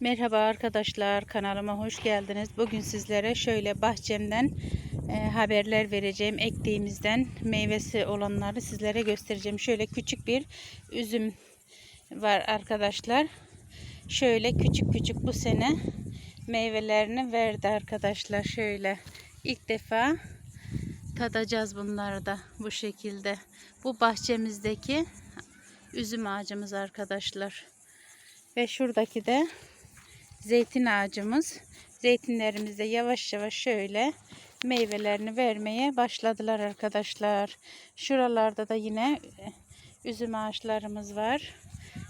Merhaba arkadaşlar kanalıma hoş geldiniz. Bugün sizlere şöyle bahçemden e, haberler vereceğim. Ektiğimizden meyvesi olanları sizlere göstereceğim. Şöyle küçük bir üzüm var arkadaşlar. Şöyle küçük küçük bu sene meyvelerini verdi arkadaşlar. Şöyle ilk defa tadacağız bunları da bu şekilde. Bu bahçemizdeki üzüm ağacımız arkadaşlar. Ve şuradaki de zeytin ağacımız. Zeytinlerimiz de yavaş yavaş şöyle meyvelerini vermeye başladılar arkadaşlar. Şuralarda da yine e, üzüm ağaçlarımız var.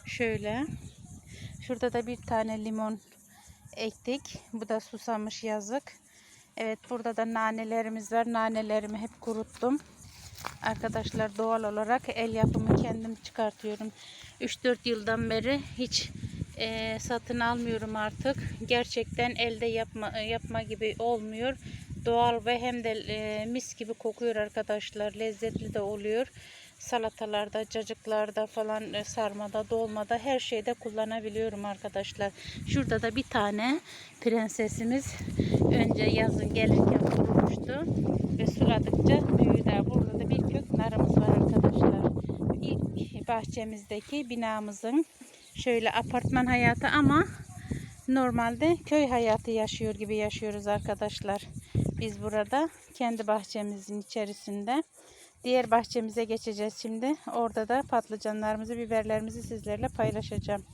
Şöyle. Şurada da bir tane limon ektik. Bu da susamış yazık. Evet burada da nanelerimiz var. Nanelerimi hep kuruttum. Arkadaşlar doğal olarak el yapımı kendim çıkartıyorum. 3-4 yıldan beri hiç e, satın almıyorum artık. Gerçekten elde yapma yapma gibi olmuyor. Doğal ve hem de e, mis gibi kokuyor arkadaşlar. Lezzetli de oluyor. Salatalarda, cacıklarda falan e, sarmada, dolmada her şeyde kullanabiliyorum arkadaşlar. Şurada da bir tane prensesimiz önce yazın gelirken kurumuştu ve suladıkça büyüdü. Burada da bir kök narımız var arkadaşlar. İlk bahçemizdeki binamızın şöyle apartman hayatı ama normalde köy hayatı yaşıyor gibi yaşıyoruz arkadaşlar. Biz burada kendi bahçemizin içerisinde. Diğer bahçemize geçeceğiz şimdi. Orada da patlıcanlarımızı, biberlerimizi sizlerle paylaşacağım.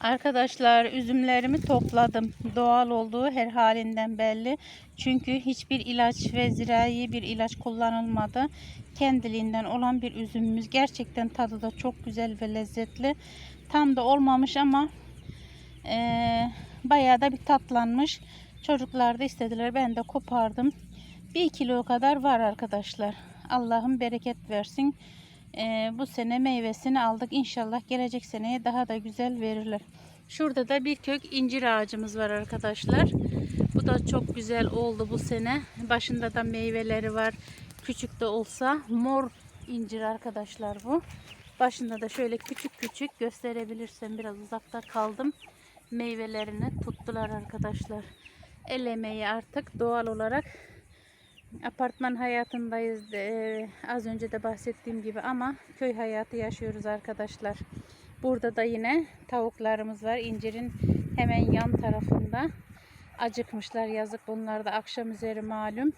Arkadaşlar üzümlerimi topladım. Doğal olduğu her halinden belli. Çünkü hiçbir ilaç ve zirai bir ilaç kullanılmadı. Kendiliğinden olan bir üzümümüz. Gerçekten tadı da çok güzel ve lezzetli. Tam da olmamış ama e, bayağı da bir tatlanmış. Çocuklar da istediler. Ben de kopardım. Bir kilo kadar var arkadaşlar. Allah'ım bereket versin. Ee, bu sene meyvesini aldık. İnşallah gelecek seneye daha da güzel verirler. Şurada da bir kök incir ağacımız var arkadaşlar. Bu da çok güzel oldu bu sene. Başında da meyveleri var. Küçük de olsa mor incir arkadaşlar bu. Başında da şöyle küçük küçük gösterebilirsem biraz uzakta kaldım. Meyvelerini tuttular arkadaşlar. El emeği artık doğal olarak Apartman hayatındayız. Ee, az önce de bahsettiğim gibi ama köy hayatı yaşıyoruz arkadaşlar. Burada da yine tavuklarımız var. İncirin hemen yan tarafında. Acıkmışlar yazık. Bunlar da akşam üzeri malum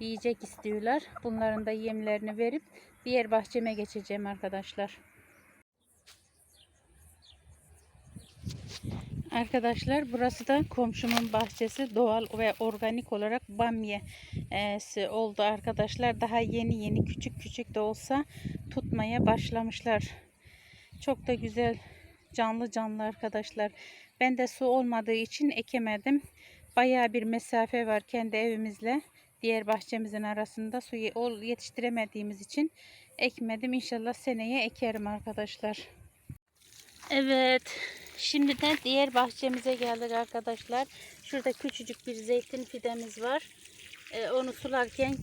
yiyecek istiyorlar. Bunların da yemlerini verip diğer bahçeme geçeceğim arkadaşlar. Arkadaşlar burası da komşumun bahçesi doğal ve organik olarak bamyesi oldu arkadaşlar. Daha yeni yeni küçük küçük de olsa tutmaya başlamışlar. Çok da güzel canlı canlı arkadaşlar. Ben de su olmadığı için ekemedim. Baya bir mesafe var kendi evimizle diğer bahçemizin arasında suyu yetiştiremediğimiz için ekmedim. İnşallah seneye ekerim arkadaşlar. Evet. Şimdi de diğer bahçemize geldik arkadaşlar. Şurada küçücük bir zeytin fidemiz var. Ee, onu sularken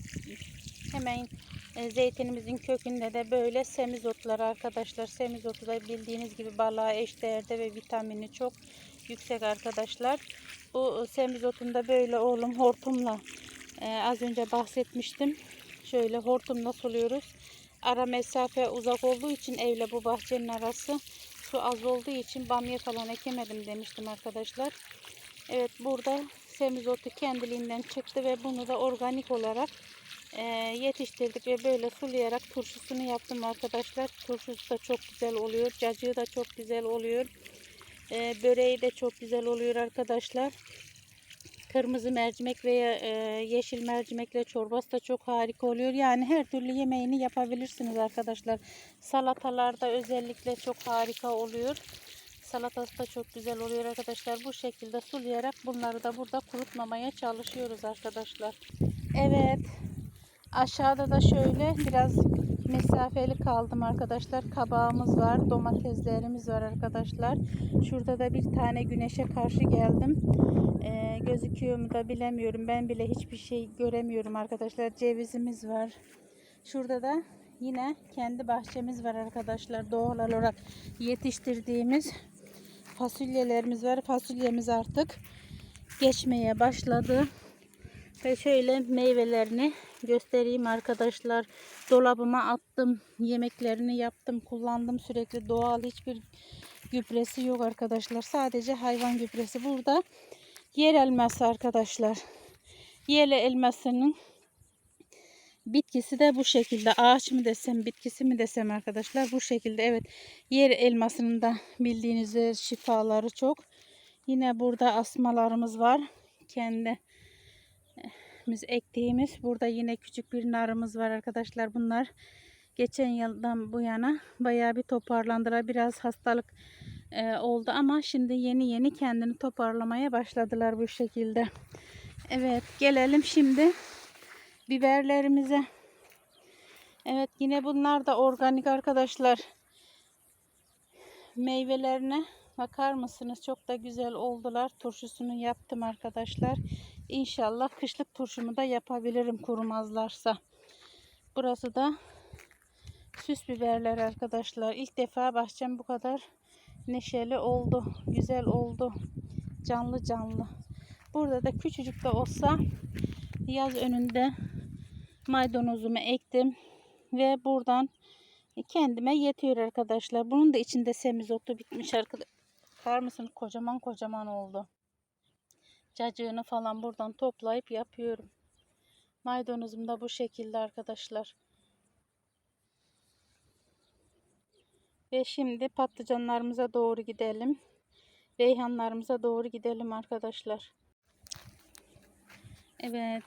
hemen e, zeytinimizin kökünde de böyle semizotlar arkadaşlar. Semizotu da bildiğiniz gibi balığa eşdeğerde ve vitamini çok yüksek arkadaşlar. Bu semizotunda böyle oğlum hortumla e, az önce bahsetmiştim. Şöyle hortumla suluyoruz. Ara mesafe uzak olduğu için evle bu bahçenin arası su az olduğu için bamya falan ekemedim demiştim arkadaşlar. Evet burada semizotu kendiliğinden çıktı ve bunu da organik olarak e, yetiştirdik ve böyle sulayarak turşusunu yaptım arkadaşlar. Turşusu da çok güzel oluyor. Cacığı da çok güzel oluyor. E, böreği de çok güzel oluyor arkadaşlar. Kırmızı mercimek veya e, yeşil mercimekle çorbası da çok harika oluyor. Yani her türlü yemeğini yapabilirsiniz arkadaşlar. Salatalarda özellikle çok harika oluyor. Salatası da çok güzel oluyor arkadaşlar. Bu şekilde sulayarak bunları da burada kurutmamaya çalışıyoruz arkadaşlar. Evet. Aşağıda da şöyle biraz mesafeli kaldım arkadaşlar. Kabağımız var. Domateslerimiz var arkadaşlar. Şurada da bir tane güneşe karşı geldim. Ee, gözüküyor mu da bilemiyorum. Ben bile hiçbir şey göremiyorum arkadaşlar. Cevizimiz var. Şurada da yine kendi bahçemiz var arkadaşlar. Doğal olarak yetiştirdiğimiz fasulyelerimiz var. Fasulyemiz artık geçmeye başladı. Ve şöyle meyvelerini göstereyim arkadaşlar. Dolabıma attım. Yemeklerini yaptım. Kullandım sürekli. Doğal hiçbir gübresi yok arkadaşlar. Sadece hayvan gübresi. Burada yer elması arkadaşlar. Yer elmasının bitkisi de bu şekilde. Ağaç mı desem, bitkisi mi desem arkadaşlar. Bu şekilde evet. Yer elmasının da bildiğiniz şifaları çok. Yine burada asmalarımız var. Kendi biz ektiğimiz. Burada yine küçük bir narımız var arkadaşlar. Bunlar geçen yıldan bu yana bayağı bir toparlandılar. Biraz hastalık e, oldu ama şimdi yeni yeni kendini toparlamaya başladılar bu şekilde. Evet gelelim şimdi biberlerimize. Evet yine bunlar da organik arkadaşlar. Meyvelerine bakar mısınız? Çok da güzel oldular. Turşusunu yaptım arkadaşlar. İnşallah kışlık turşumu da yapabilirim kurumazlarsa. Burası da süs biberler arkadaşlar. İlk defa bahçem bu kadar neşeli oldu. Güzel oldu. Canlı canlı. Burada da küçücük de olsa yaz önünde maydanozumu ektim. Ve buradan kendime yetiyor arkadaşlar. Bunun da içinde semizotu bitmiş arkadaşlar. Bakar mısınız? Kocaman kocaman oldu. Cacığını falan buradan toplayıp yapıyorum. Maydanozum da bu şekilde arkadaşlar. Ve şimdi patlıcanlarımıza doğru gidelim. Reyhanlarımıza doğru gidelim arkadaşlar. Evet.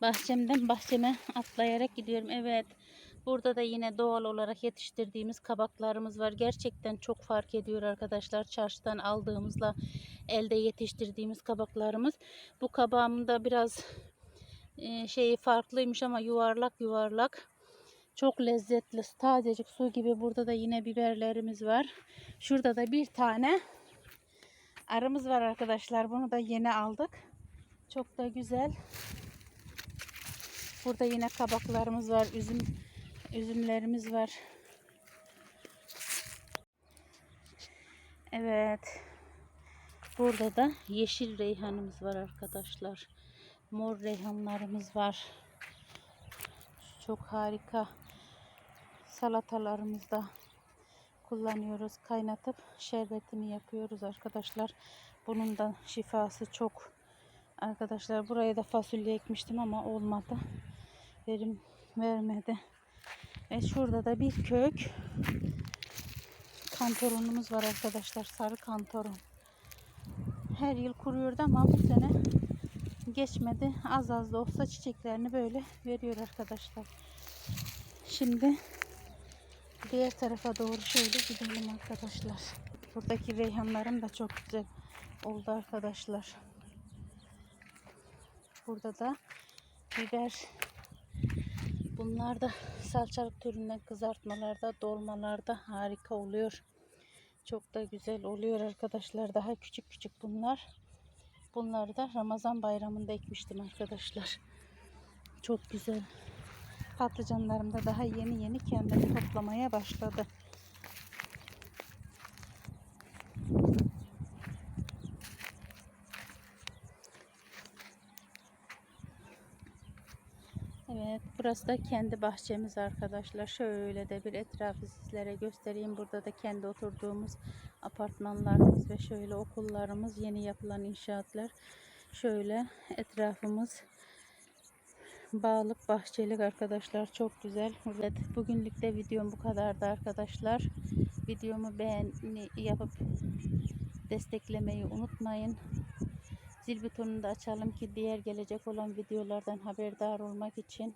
Bahçemden bahçeme atlayarak gidiyorum. Evet. Burada da yine doğal olarak yetiştirdiğimiz kabaklarımız var. Gerçekten çok fark ediyor arkadaşlar. Çarşıdan aldığımızla elde yetiştirdiğimiz kabaklarımız. Bu kabağımın da biraz e, şeyi farklıymış ama yuvarlak yuvarlak. Çok lezzetli. Tazecik su gibi. Burada da yine biberlerimiz var. Şurada da bir tane arımız var arkadaşlar. Bunu da yeni aldık. Çok da güzel. Burada yine kabaklarımız var. Üzüm üzümlerimiz var. Evet. Burada da yeşil reyhanımız var arkadaşlar. Mor reyhanlarımız var. Çok harika. Salatalarımızda kullanıyoruz. Kaynatıp şerbetini yapıyoruz arkadaşlar. Bunun da şifası çok. Arkadaşlar buraya da fasulye ekmiştim ama olmadı. Verim vermedi. Ve şurada da bir kök kantoronumuz var arkadaşlar. Sarı kantoron. Her yıl kuruyordu ama bu sene geçmedi. Az az da olsa çiçeklerini böyle veriyor arkadaşlar. Şimdi diğer tarafa doğru şöyle gidelim arkadaşlar. Buradaki reyhanlarım da çok güzel oldu arkadaşlar. Burada da biber Bunlar da salçalık türünden kızartmalarda, dolmalarda harika oluyor. Çok da güzel oluyor arkadaşlar. Daha küçük küçük bunlar. Bunları da Ramazan bayramında ekmiştim arkadaşlar. Çok güzel. Patlıcanlarım da daha yeni yeni kendini toplamaya başladı. Evet burası da kendi bahçemiz arkadaşlar. Şöyle de bir etrafı sizlere göstereyim. Burada da kendi oturduğumuz apartmanlarımız ve şöyle okullarımız yeni yapılan inşaatlar. Şöyle etrafımız bağlık bahçelik arkadaşlar çok güzel. Evet, bugünlük de videom bu kadardı arkadaşlar. Videomu beğeni yapıp desteklemeyi unutmayın. Zil butonunu da açalım ki diğer gelecek olan videolardan haberdar olmak için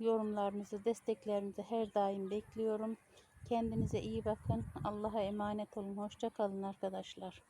yorumlarınızı, desteklerinizi her daim bekliyorum. Kendinize iyi bakın. Allah'a emanet olun. Hoşça kalın arkadaşlar.